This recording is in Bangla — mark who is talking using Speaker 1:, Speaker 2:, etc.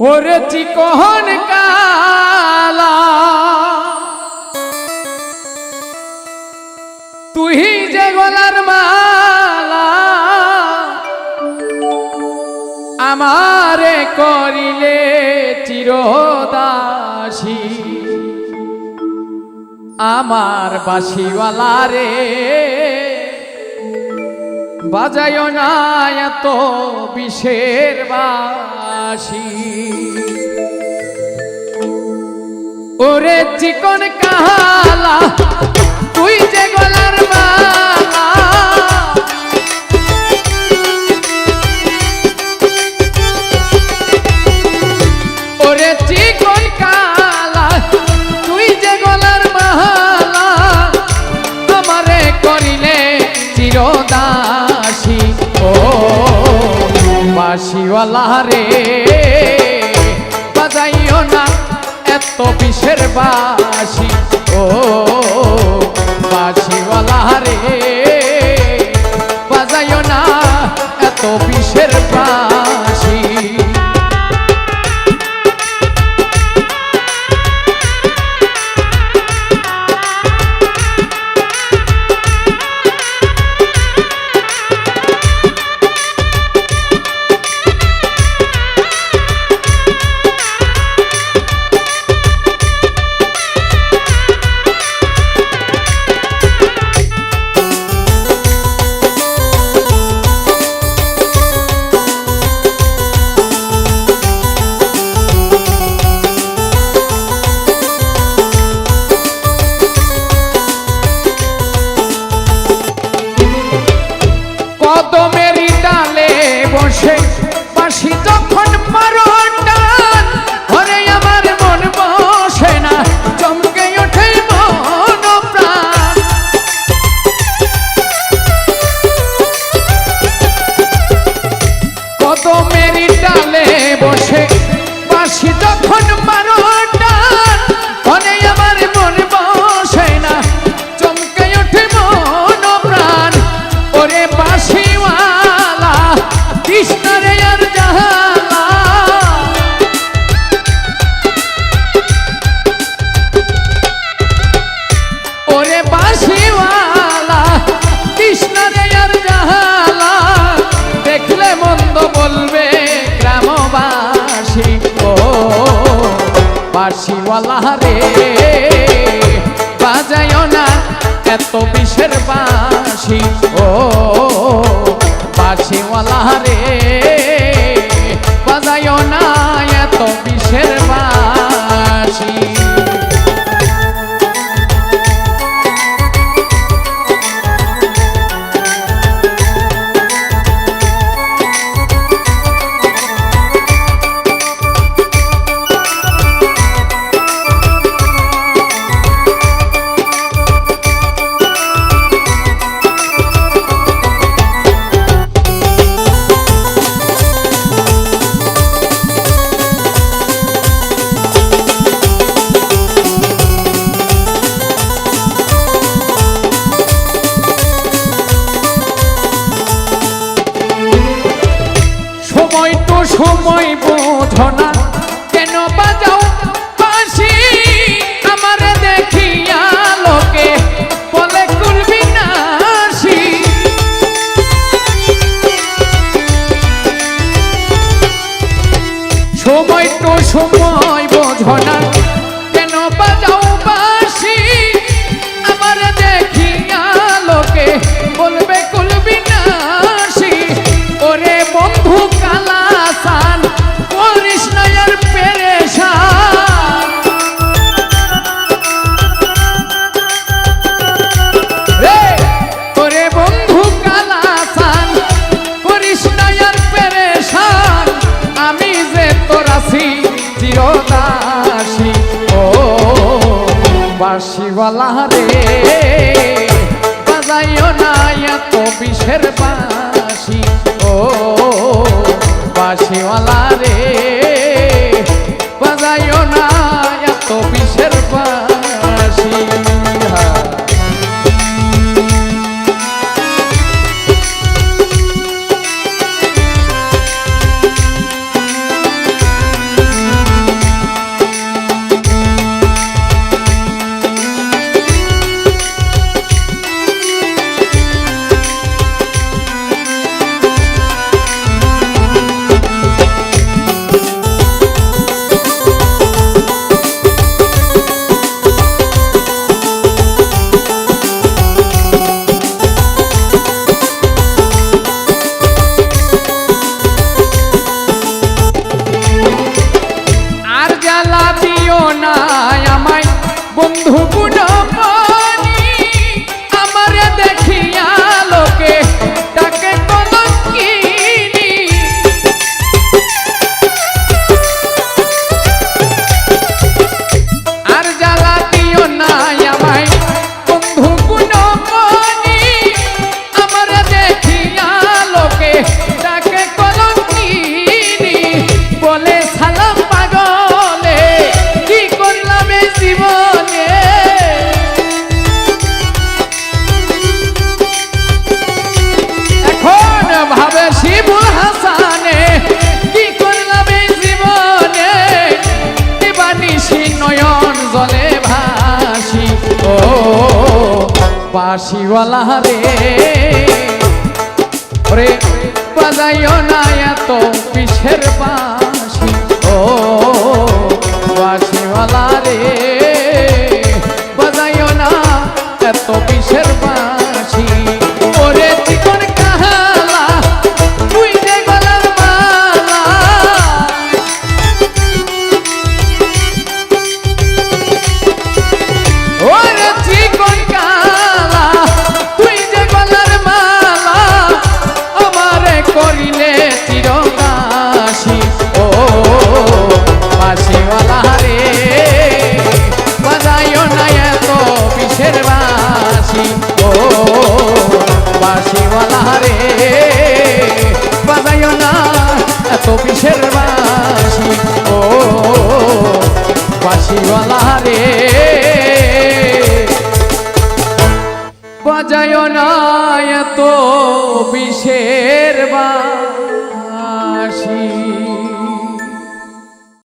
Speaker 1: ওরে চিকন কালা। তুই যে গলার মালা আমারে করিলে চিরদাসী। আমার বাসিওয়ালা রে বাজায় না এত বিষের বাসি। ওরে চিকন কালা, তুই যে গলার ওরে চিকন কালা, তুই মালা করিলে চিরদাসী বাসিওয়ালা রে বাজাইও না এত বিষের বাসি ও বাঁশিওয়ালা রে। বাসিওয়ালা রে। বাজায় না এত বিষের বাসি ও বাসিওয়ালা রে। সময় বোঝো না কেন বাজাও বাঁশি? আমার দেখিয়া লোকে বলে, কুলবি নাসি সময় তো সময় বোঝো না বাসিওয়ালা রে। বাজাইও না এত বিষের বাসি ও বাসিওয়ালা বাঁশিওয়ালা রে। ওরে বাজাইও না এত পিছের বাঁশি। ও বাঁশিওয়ালা রে। বাসিওয়ালা রে। বাজায় না এত বিষের বা